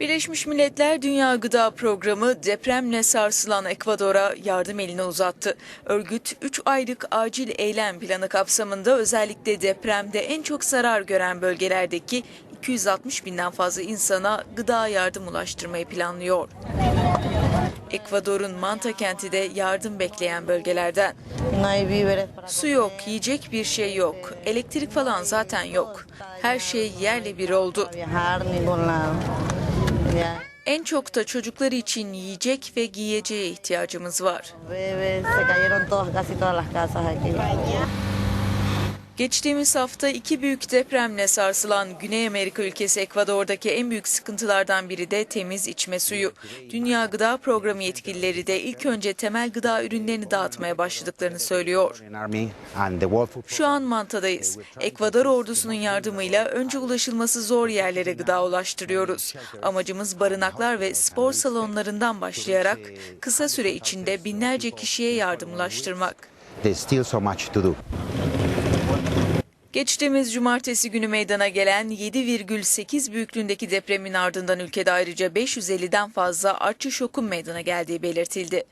Birleşmiş Milletler Dünya Gıda Programı depremle sarsılan Ekvador'a yardım elini uzattı. Örgüt 3 aylık acil eylem planı kapsamında özellikle depremde en çok zarar gören bölgelerdeki 260 binden fazla insana gıda yardım ulaştırmayı planlıyor. Ekvador'un Manta kenti de yardım bekleyen bölgelerden. Su yok, yiyecek bir şey yok, elektrik falan zaten yok. Her şey yerle bir oldu. Viajar a ningún lado. Ya, En çok da çocukları için yiyecek ve giyeceğe ihtiyacımız var. Geçtiğimiz hafta iki büyük depremle sarsılan Güney Amerika ülkesi Ekvador'daki en büyük sıkıntılardan biri de temiz içme suyu. Dünya Gıda Programı yetkilileri de ilk önce temel gıda ürünlerini dağıtmaya başladıklarını söylüyor. Şu an Manta'dayız. Ekvador ordusunun yardımıyla önce ulaşılması zor yerlere gıda ulaştırıyoruz. Amacımız barınaklar ve spor salonlarından başlayarak kısa süre içinde binlerce kişiye yardım ulaştırmak. There's still so much to do. Geçtiğimiz cumartesi günü meydana gelen 7,8 büyüklüğündeki depremin ardından ülkede ayrıca 550'den fazla artçı şokun meydana geldiği belirtildi.